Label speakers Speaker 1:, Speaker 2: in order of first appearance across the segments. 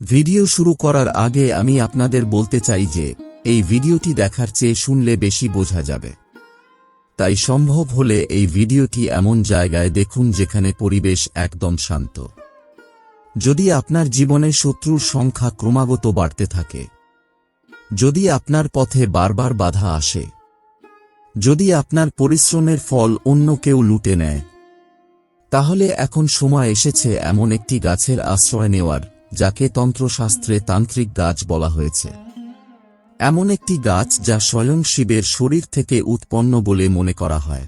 Speaker 1: Video শুরু করার আগে আমি আপনাদের বলতে চাই যে, এই ভিডিওটি দেখার চেয়ে শুনলে বেশি বোঝা যাবে। তাই সম্ভব হলে এই ভিডিওটি এমন জায়গায় দেখুন যেখানে পরিবেশ একদম শান্ত। যদি আপনার জীবনে শত্রুর সংখ্যা ক্রমাগত বাড়তে থাকে, যদি আপনার পথে বারবার বাধা আসে, যদি আপনার পরিশ্রমের ফল অন্য কেউ লুটে নেয়, তাহলে এখন সময় এসেছে এমন একটি গাছের আশ্রয় নেওয়ার। যাকে তন্ত্রশাস্ত্রে তান্ত্রিক গাছ বলা হয়েছে। এমন একটি গাছ যা স্বয়ং শিবের শরীর থেকে উৎপন্ন বলে মনে করা হয়।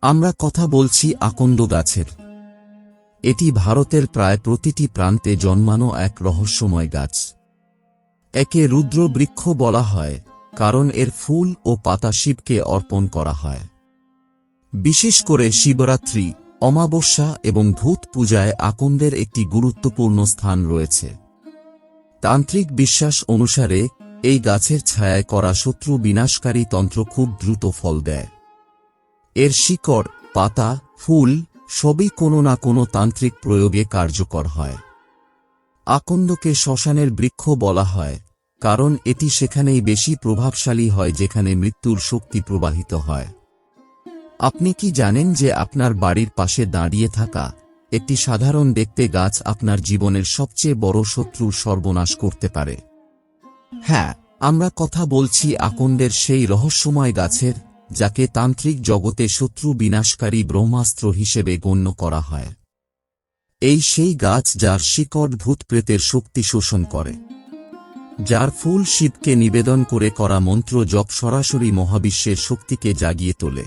Speaker 1: আমরা কথা বলছি আকন্দ গাছের। এটি ভারতের প্রায় প্রতিটি প্রান্তে জন্মানো এক রহস্যময় গাছ। একে রুদ্র বৃক্ষ বলা হয়, কারণ এর ফুল ও পাতা শিবকে অর্পণ করা হয়। বিশেষ করে শিবরাত্রি অমাবস্যা এবং ভূত পূজায় আকন্দের একটি গুরুত্বপূর্ণ স্থান রয়েছে। তান্ত্রিক বিশ্বাস অনুসারে, এই গাছের ছায়ায় করা শত্রু বিনাশকারী তন্ত্র খুব দ্রুত ফল দেয়। এর শিকড়, পাতা, ফুল সবই কোনো না কোনো তান্ত্রিক প্রয়োগে কার্যকর হয়। আকন্দকে শ্মশানের বৃক্ষ বলা হয়, কারণ এটি সেখানেই বেশি প্রভাবশালী হয় যেখানে মৃত্যুর শক্তি প্রবাহিত হয়। আপনি কি জানেন যে আপনার বাড়ির পাশে দাঁড়িয়ে থাকা একটি সাধারণ দেখতে গাছ আপনার জীবনের সবচেয়ে বড় শত্রুর সর্বনাশ করতে পারে? হ্যাঁ আমরা কথা বলছি আকন্দের সেই রহস্যময় গাছের, যাকে তান্ত্রিক জগতে শত্রু বিনাশকারী ব্রহ্মাস্ত্র হিসেবে গণ্য করা হয়। এই সেই গাছ যার শিকড় ভূত প্রেতের শক্তি শোষণ করে। যার ফুল শিবকে নিবেদন করে করা মন্ত্র জপ সরাসরি মহাবিশ্বের শক্তিকে জাগিয়ে তোলে।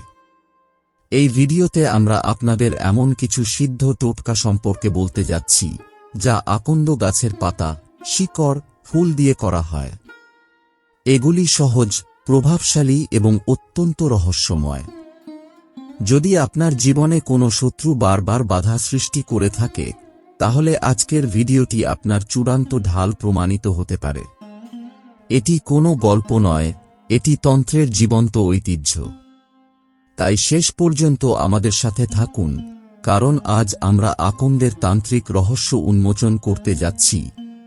Speaker 1: এই ভিডিওতে আমরা আপনাদের এমন কিছু সিদ্ধ টোটকা সম্পর্কে বলতে যাচ্ছি, যা আকন্দ গাছের পাতা, শিকড়, ফুল দিয়ে করা হয়। এগুলি সহজ, প্রভাবশালী এবং অত্যন্ত রহস্যময়। যদি আপনার জীবনে কোনো শত্রু বারবার বাধা সৃষ্টি করে থাকে, তাহলে আজকের ভিডিওটি আপনার চূড়ান্ত ঢাল প্রমাণিত হতে পারে। এটি কোনো গল্প নয়, এটি তন্ত্রের জীবন্ত ঐতিহ্য। তাই শেষ পর্যন্ত আমাদের সাথে থাকুন, কারণ আজ আমরা আকন্দের তান্ত্রিক রহস্য উন্মোচন করতে যাচ্ছি,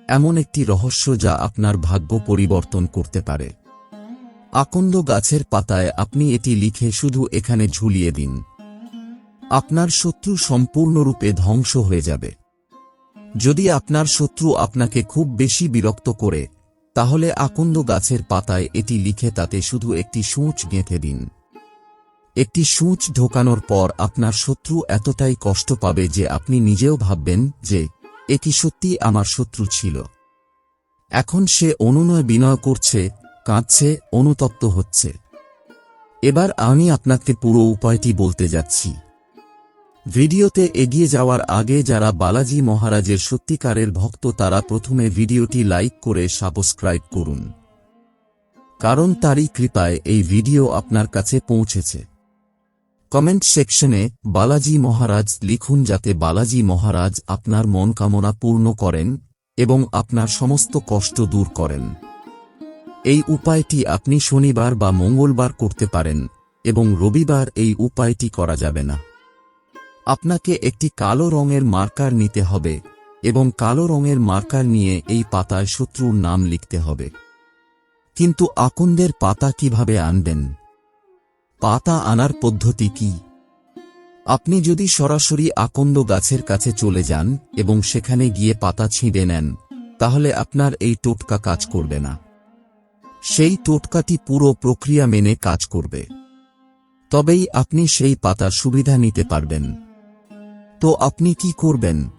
Speaker 1: এমন একটি রহস্য যা আপনার ভাগ্য পরিবর্তন করতে পারে। আকন্দ গাছের পাতায় আপনি এটি লিখে শুধু এখানে ঝুলিয়ে দিন। আপনার শত্রু সম্পূর্ণরূপে ধ্বংস হয়ে যাবে। যদি আপনার শত্রু আপনাকে খুব বেশি বিরক্ত করে, তাহলে আকন্দ গাছের পাতায় এটি লিখে তাতে শুধু একটি সূচ গেঁথে দিন। একটি সূচ ঢোকানোর পর আপনার শত্রু এতটাই কষ্ট পাবে যে আপনি নিজেও ভাববেন যে, এটি সত্যি আমার শত্রু ছিল। এখন সে অনুনয় বিনয় করছে, কাঁদছে, অনুতপ্ত হচ্ছে। এবার আমি আপনাকে পুরো উপায়টি বলতে যাচ্ছি। ভিডিওতে এগিয়ে যাওয়ার আগে যারা বালাজি মহারাজের সত্যিকারের ভক্ত তারা প্রথমে ভিডিওটি লাইক করে সাবস্ক্রাইব করুন। কারণ তারই কৃপায় এই ভিডিও আপনার কাছে পৌঁছেছে। কমেন্ট সেকশনে বালাজি মহারাজ লিখুন যাতে বালাজি মহারাজ আপনার মন কামনা পূর্ণ করেন এবং আপনার সমস্ত কষ্ট দূর করেন। এই উপায়টি আপনি শনিবার বা মঙ্গলবার করতে পারেন এবং রবিবার এই উপায়টি করা যাবে না। আপনাকে একটি কালো রঙের মার্কার নিতে হবে এবং কালো রঙের মার্কার নিয়ে এই পাতায় শত্রুর নাম লিখতে হবে। কিন্তু আকন্দের পাতা কীভাবে আনবেন? পাতা আনার পদ্ধতি কি? আপনি যদি সরাসরি আকন্দ গাছের কাছে চলে যান এবং সেখানে গিয়ে পাতা ছিঁড়ে নেন, তাহলে আপনার এই টোটকা কাজ করবে না। সেই টোটকাটি পুরো প্রক্রিয়া মেনে কাজ করবে। তবেই আপনি সেই পাতার সুবিধা নিতে পারবেন। তো আপনি কি করবেন?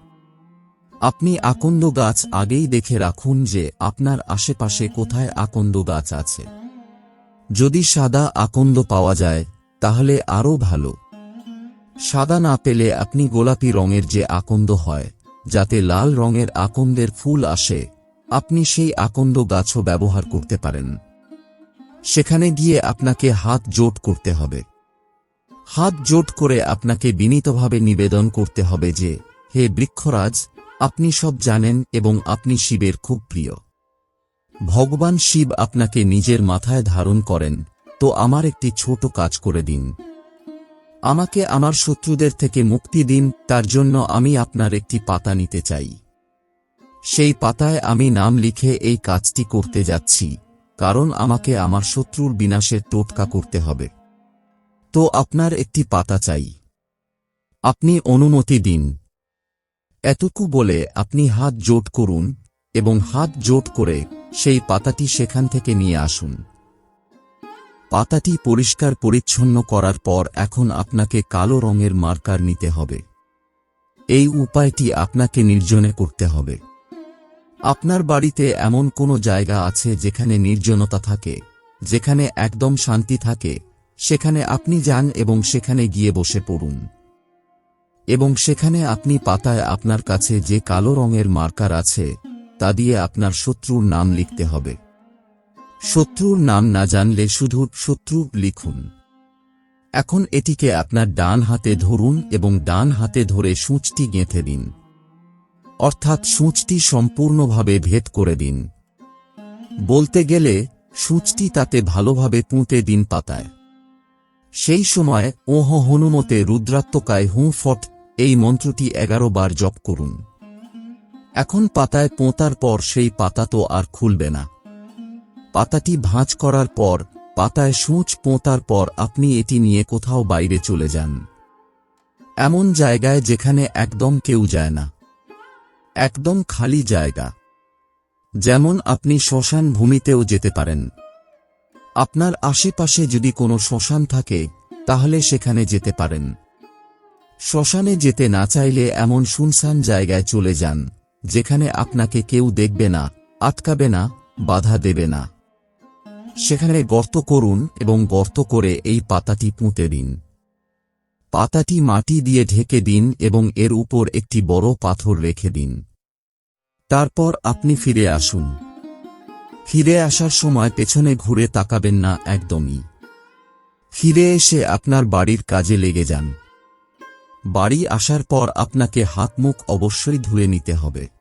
Speaker 1: আপনি আকন্দ গাছ আগেই দেখে রাখুন যে আপনার আশেপাশে কোথায় আকন্দ গাছ আছে। যদি সাদা আকন্দ পাওয়া যায়, তাহলে আরও ভালো। সাদা না পেলে আপনি গোলাপি রঙের যে আকন্দ হয়, যাতে লাল রঙের আকন্দের ফুল আসে, আপনি সেই আকন্দ গাছও ব্যবহার করতে পারেন। সেখানে গিয়ে আপনাকে হাত জোট করতে হবে। হাত জোট করে আপনাকে বিনীতভাবে নিবেদন করতে হবে যে, হে বৃক্ষরাজ, আপনি সব জানেন এবং আপনি শিবের খুব প্রিয়। ভগবান শিব আপনাকে নিজের মাথায় ধারণ করেন, তো আমার একটি ছোট কাজ করে দিন। আমাকে আমার শত্রুদের থেকে মুক্তি দিন, তার জন্য আমি আপনার একটি পাতা নিতে চাই। সেই পাতায় আমি নাম লিখে এই কাজটি করতে যাচ্ছি, কারণ আমাকে আমার শত্রুর বিনাশের টোটকা করতে হবে। তো আপনার একটি পাতা চাই। আপনি অনুমতি দিন। এতটুকু বলে আপনি হাত জোট করুন, এবং হাত জোট করে সেই পাতাটি সেখান থেকে নিয়ে আসুন। পাতাটি পরিষ্কার পরিচ্ছন্ন করার পর এখন আপনাকে কালো রঙের মার্কার নিতে হবে। এই উপায়টি আপনাকে নির্জনে করতে হবে। আপনার বাড়িতে এমন কোনো জায়গা আছে যেখানে নির্জনতা থাকে, যেখানে একদম শান্তি থাকে, সেখানে আপনি যান এবং সেখানে গিয়ে বসে পড়ুন। এবং সেখানে আপনি পাতায় আপনার কাছে যে কালো রঙের মার্কার আছে তা দিয়ে আপনার শত্রুর নাম লিখতে হবে। শত্রুর নাম না জানলে শুধু শত্রু লিখুন। এখন এটিকে আপনার ডান হাতে ধরুন এবং ডান হাতে ধরে সূচটি গেঁথে দিন। অর্থাৎ সূচটি সম্পূর্ণভাবে ভেদ করে দিন। বলতে গেলে, সূচটি তাতে ভালোভাবে পুঁতে দিন পাতায়। সেই সময়, ওহ হনুমতে রুদ্রাত্মকায় হুঁ ফট, এই মন্ত্রটি এগারো বার জপ করুন। এখন পাতায় পোঁতার পর সেই পাতা তো আর খুলবে না। পাতাটি ভাঁজ করার পর, পাতায় সূচ পোঁতার পর আপনি এটি নিয়ে কোথাও বাইরে চলে যান। এমন জায়গায় যেখানে একদম কেউ যায় না। একদম খালি জায়গা। যেমন আপনি শ্মশান ভূমিতেও যেতে পারেন। আপনার আশেপাশে যদি কোনো শ্মশান থাকে, তাহলে সেখানে যেতে পারেন। শ্মশানে যেতে না চাইলে এমন শুনশান জায়গায় চলে যান। যেখানে আপনাকে কেউ দেখবে না, আটকাবে না, বাধা দেবে না। সেখানে গর্ত করুন এবং গর্ত করে এই পাতাটি পুঁতে দিন। পাতাটি মাটি দিয়ে ঢেকে দিন এবং এর উপর একটি বড় পাথর রেখে দিন। তারপর আপনি ফিরে আসুন। ফিরে আসার সময় পেছনে ঘুরে তাকাবেন না একদমই। ফিরে এসে আপনার বাড়ির কাজে লেগে যান। বাড়ি আসার পর আপনাকে হাত মুখ অবশ্যই ধুয়ে নিতে হবে।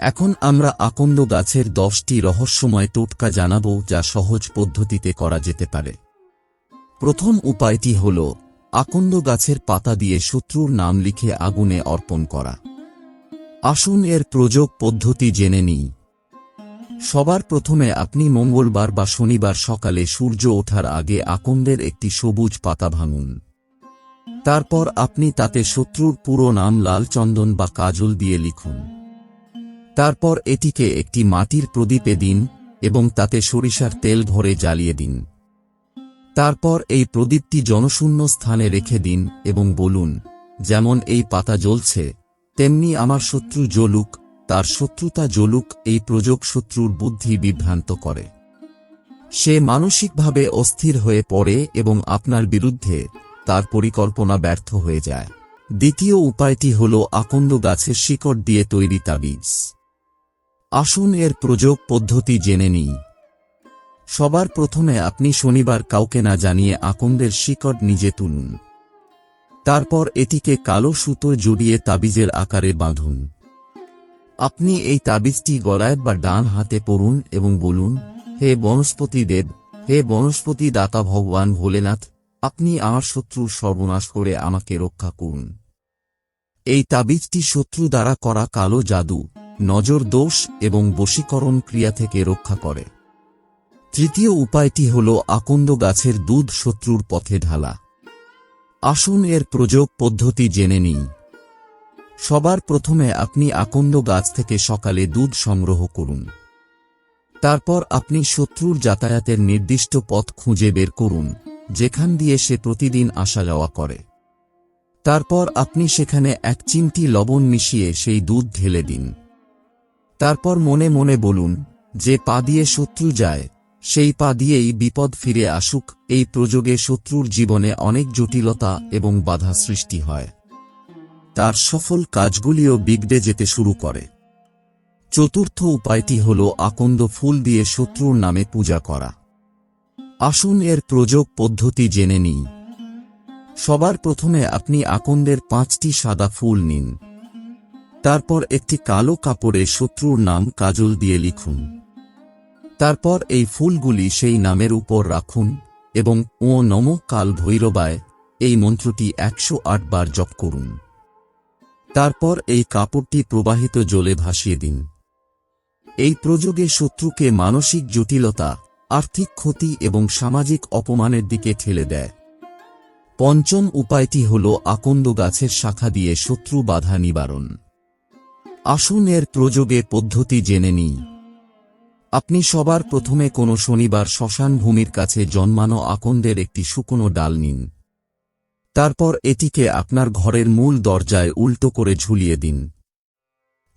Speaker 1: এখন আমরা আকন্দ গাছের দশটি রহস্যময় টোটকা জানাব যা সহজ পদ্ধতিতে করা যেতে পারে। প্রথম উপায়টি হল, আকন্দ গাছের পাতা দিয়ে শত্রুর নাম লিখে আগুনে অর্পণ করা। আসুন এর প্রযোগ পদ্ধতি জেনে নিই। সবার প্রথমে আপনি মঙ্গলবার বা শনিবার সকালে সূর্য ওঠার আগে আকন্দের একটি সবুজ পাতা ভাঙুন। তারপর আপনি তাতে শত্রুর পুরো নাম লাল চন্দন বা কাজল দিয়ে লিখুন। তারপর এটিকে একটি মাটির প্রদীপে দিন এবং তাতে সরিষার তেল ভরে জ্বালিয়ে দিন। তারপর এই প্রদীপটি জনশূন্য স্থানে রেখে দিন এবং বলুন, যেমন এই পাতা জ্বলছে, তেমনি আমার শত্রু জ্বলুক তার শত্রুতা জ্বলুক এই প্রযোগ শত্রুর বুদ্ধি বিভ্রান্ত করে। সে মানসিকভাবে অস্থির হয়ে পড়ে এবং আপনার বিরুদ্ধে তার পরিকল্পনা ব্যর্থ হয়ে যায়। দ্বিতীয় উপায়টি হল আকন্দ গাছের শিকড় দিয়ে তৈরি তাবিজ। আসুন এর প্রযোগ পদ্ধতি জেনে নিই। সবার প্রথমে আপনি শনিবার কাউকে না জানিয়ে আকন্দের শিকড় নিজে তুলুন। তারপর এটিকে কালো সুতো জড়িয়ে তাবিজের আকারে বাঁধুন। আপনি এই তাবিজটি গলায় বা ডান হাতে পড়ুন এবং বলুন, হে বনস্পতি দেব হে বনস্পতি দাতা ভগবান ভোলেনাথ, আপনি আমার শত্রুর সর্বনাশ করে আমাকে রক্ষা করুন। এই তাবিজটি শত্রু দ্বারা করা কালো জাদু। নজর দোষ এবং বশীকরণ ক্রিয়া থেকে রক্ষা করে। তৃতীয় উপায়টি হল আকন্দ গাছের দুধ শত্রুর পথে ঢালা। আসুন এর প্রযোগ পদ্ধতি জেনে নিই। সবার প্রথমে আপনি আকন্দ গাছ থেকে সকালে দুধ সংগ্রহ করুন। তারপর আপনি শত্রুর যাতায়াতের নির্দিষ্ট পথ খুঁজে বের করুন, যেখান দিয়ে সে প্রতিদিন আসা যাওয়া করে। তারপর আপনি সেখানে এক চিমটি লবণ মিশিয়ে সেই দুধ ঢেলে দিন। তারপর মনে মনে বলুন, যে পা দিয়ে শত্রু যায়, সেই পা দিয়েই বিপদ ফিরে আসুক, এই প্রযোগে শত্রুর জীবনে অনেক জটিলতা এবং বাধা সৃষ্টি হয়। তার সফল কাজগুলিও বিগড়ে যেতে শুরু করে। চতুর্থ উপায়টি হল আকন্দ ফুল দিয়ে শত্রুর নামে পূজা করা। আসুন এর প্রযোগ পদ্ধতি জেনে নিই। সবার প্রথমে আপনি আকন্দের পাঁচটি সাদা ফুল নিন। তারপর একটি কালো কাপড়ে শত্রুর নাম কাজল দিয়ে লিখুন। তারপর এই ফুলগুলি সেই নামের উপর রাখুন এবং ও নম কাল ভৈরবায় এই মন্ত্রটি একশো আট বার জপ করুন। তারপর এই কাপড়টি প্রবাহিত জলে ভাসিয়ে দিন। এই প্রযোগে শত্রুকে মানসিক জটিলতা, আর্থিক ক্ষতি এবং সামাজিক অপমানের দিকে ঠেলে দেয়। পঞ্চম উপায়টি হল আকন্দ গাছের শাখা দিয়ে শত্রু বাধা নিবারণ। আসুন এর প্রযোগে পদ্ধতি জেনে নিই। আপনি সবার প্রথমে কোনো শনিবার শ্মশান ভূমির কাছে জন্মানো আকন্দের একটি শুকনো ডাল নিন। তারপর এটিকে আপনার ঘরের মূল দরজায় উল্টো করে ঝুলিয়ে দিন।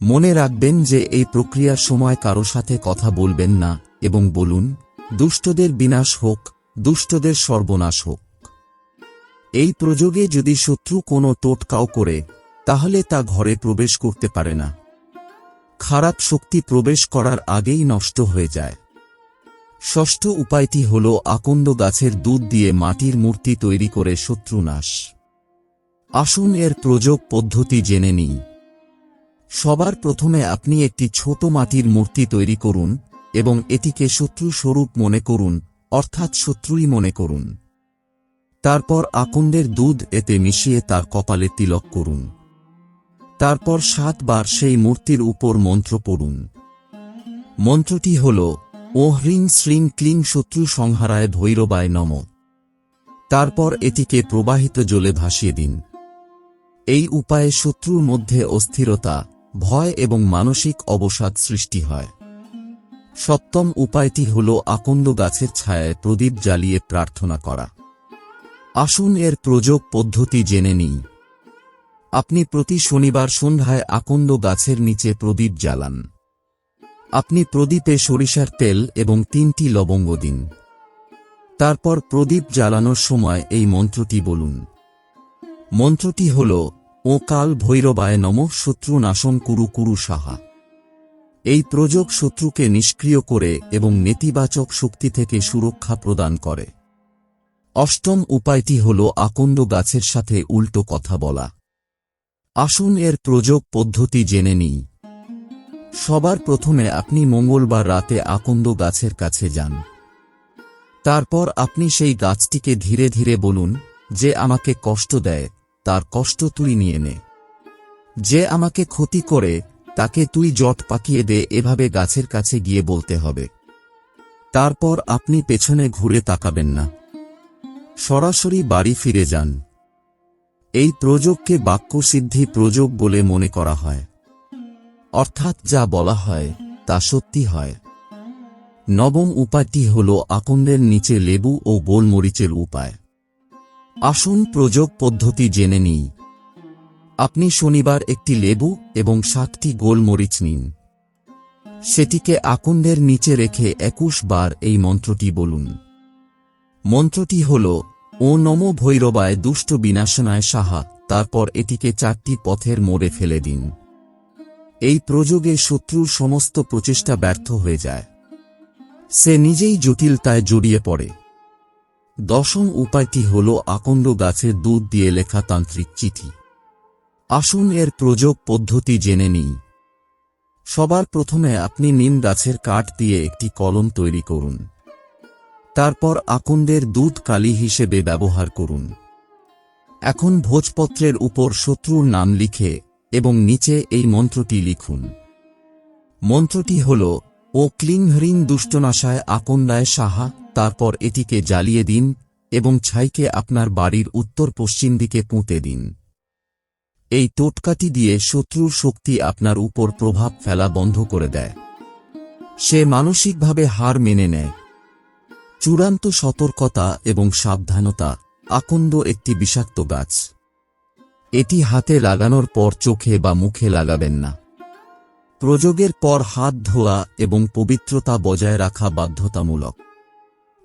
Speaker 1: মনে রাখবেন যে এই প্রক্রিয়ার সময় কারও সাথে কথা বলবেন না এবং বলুন, দুষ্টদের বিনাশ হোক, দুষ্টদের সর্বনাশ হোক। এই প্রযোগে যদি শত্রু কোনো টোটকাও করে তাহলে তা ঘরে প্রবেশ করতে পারে না। খারাপ শক্তি প্রবেশ করার আগেই নষ্ট হয়ে যায়। ষষ্ঠ উপায়টি হল আকন্দ গাছের দুধ দিয়ে মাটির মূর্তি তৈরি করে শত্রুনাশ আসুন এর প্রযোগ পদ্ধতি জেনে নিই। সবার প্রথমে আপনি একটি ছোট মাটির মূর্তি তৈরি করুন এবং এটিকে শত্রু স্বরূপ মনে করুন, অর্থাৎ শত্রুই মনে করুন। তারপর আকন্দের দুধ এতে মিশিয়ে তার কপালে তিলক করুন। তারপর সাতবার সেই মূর্তির উপর মন্ত্র পড়ুন। মন্ত্রটি হল ও হ্রিং শ্রিং ক্লিং শত্রু সংহারায় ভৈরবায় নম। তারপর এটিকে প্রবাহিত জলে ভাসিয়ে দিন। এই উপায়ে শত্রুর মধ্যে অস্থিরতা, ভয় এবং মানসিক অবসাদ সৃষ্টি হয়। সপ্তম উপায়টি হল আকন্দ গাছের ছায়ায় প্রদীপ জ্বালিয়ে প্রার্থনা করা। আসুন এর প্রযোগ পদ্ধতি জেনে নিই। আপনি প্রতি শনিবার সন্ধ্যায় আকন্দ গাছের নিচে প্রদীপ জ্বালান। আপনি প্রদীপে সরিষার তেল এবং তিনটি লবঙ্গ দিন। তারপর প্রদীপ জ্বালানোর সময় এই মন্ত্রটি বলুন। মন্ত্রটি হল, ও কাল ভৈরবায় নম শত্রু নাশন কুরু কুরু সাহা। এই প্রযোগ শত্রুকে নিষ্ক্রিয় করে এবং নেতিবাচক শক্তি থেকে সুরক্ষা প্রদান করে। অষ্টম উপায়টি হল আকন্দ গাছের সাথে উল্টো কথা বলা। আসুন এর প্রযোগ পদ্ধতি জেনে নিই। সবার প্রথমে আপনি মঙ্গলবার রাতে আকন্দ গাছের কাছে যান। তারপর আপনি সেই গাছটিকে ধীরে ধীরে বলুন, যে আমাকে কষ্ট দেয়, তার কষ্ট তুই নিয়ে নে। যে আমাকে ক্ষতি করে, তাকে তুই জট পাকিয়ে দে, এভাবে গাছের কাছে গিয়ে বলতে হবে। তারপর আপনি পেছনে ঘুরে তাকাবেন না। সরাসরি বাড়ি ফিরে যান। এই প্রযোগকে বাক্যসিদ্ধি প্রযোগ বলে মনে করা হয়। অর্থাৎ যা বলা হয়, তা সত্যি হয়। নবম উপায়টি হল আকন্দের নিচে লেবু ও গোলমরিচের উপায়। আসুন প্রযোগ পদ্ধতি জেনে নিই। আপনি শনিবার একটি লেবু এবং সাতটি গোলমরিচ নিন। সেটিকে আকন্দের নিচে রেখে একুশ বার এই মন্ত্রটি বলুন। মন্ত্রটি হল ও নম ভৈরবায় দুষ্ট বিনাশনায় সাহা তারপর এটিকে চারটি পথের মোড়ে ফেলে দিন। এই প্রযোগে শত্রুর সমস্ত প্রচেষ্টা ব্যর্থ হয়ে যায়। সে নিজেই জটিলতায় জড়িয়ে পড়ে। দশম উপায়টি হল আকন্দ গাছের দুধ দিয়ে লেখা তান্ত্রিক চিঠি। আসুন এর প্রযোগ পদ্ধতি জেনে নিই। সবার প্রথমে আপনি নিম গাছের কাঠ দিয়ে একটি কলম তৈরি করুন। তারপর আকন্দের দুধ কালি হিসেবে ব্যবহার করুন। এখন ভোজপত্রের উপর শত্রুর নাম লিখে এবং নিচে এই মন্ত্রটি লিখুন। মন্ত্রটি হল, ও ক্লিং হ্রিং দুষ্টনাশায় আকন্দায় সাহা, তারপর এটিকে জ্বালিয়ে দিন এবং ছাইকে আপনার বাড়ির উত্তর পশ্চিম দিকে পুঁতে দিন। এই টোটকাটি দিয়ে শত্রুর শক্তি আপনার উপর প্রভাব ফেলা বন্ধ করে দেয়। সে মানসিকভাবে হার মেনে নেয়। চূড়ান্ত সতর্কতা এবং সাবধানতা আকন্দ একটি বিষাক্ত গাছ। এটি হাতে লাগানোর পর চোখে বা মুখে লাগাবেন না। প্রযোগের পর হাত ধোয়া এবং পবিত্রতা বজায় রাখা বাধ্যতামূলক।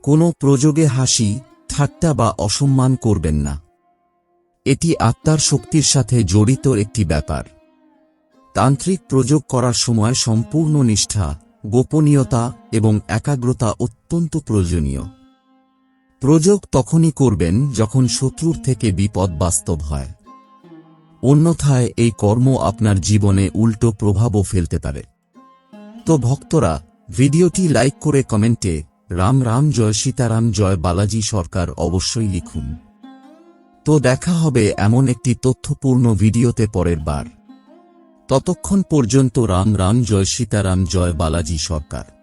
Speaker 1: কোনো প্রযোগে হাসি, ঠাট্টা বা অসম্মান করবেন না। এটি আত্মার শক্তির সাথে জড়িত একটি ব্যাপার। তান্ত্রিক প্রযোগ করার সময় সম্পূর্ণ নিষ্ঠা গোপনীয়তা এবং একাগ্রতা অত্যন্ত প্রয়োজনীয়। প্রযোগ তখনই করবেন যখন শত্রুর থেকে বিপদ বাস্তব হয়। অন্যথায় এই কর্ম আপনার জীবনে উল্টো প্রভাবও ফেলতে পারে। তো ভক্তরা, ভিডিওটি লাইক করে কমেন্টে রাম রাম জয় সীতারাম জয় বালাজি সরকার অবশ্যই লিখুন। তো দেখা হবে এমন একটি তথ্যপূর্ণ ভিডিওতে পরের বার। ততক্ষণ পর্যন্ত রাম রাম জয় সীতারাম জয় বালাজি সরকার।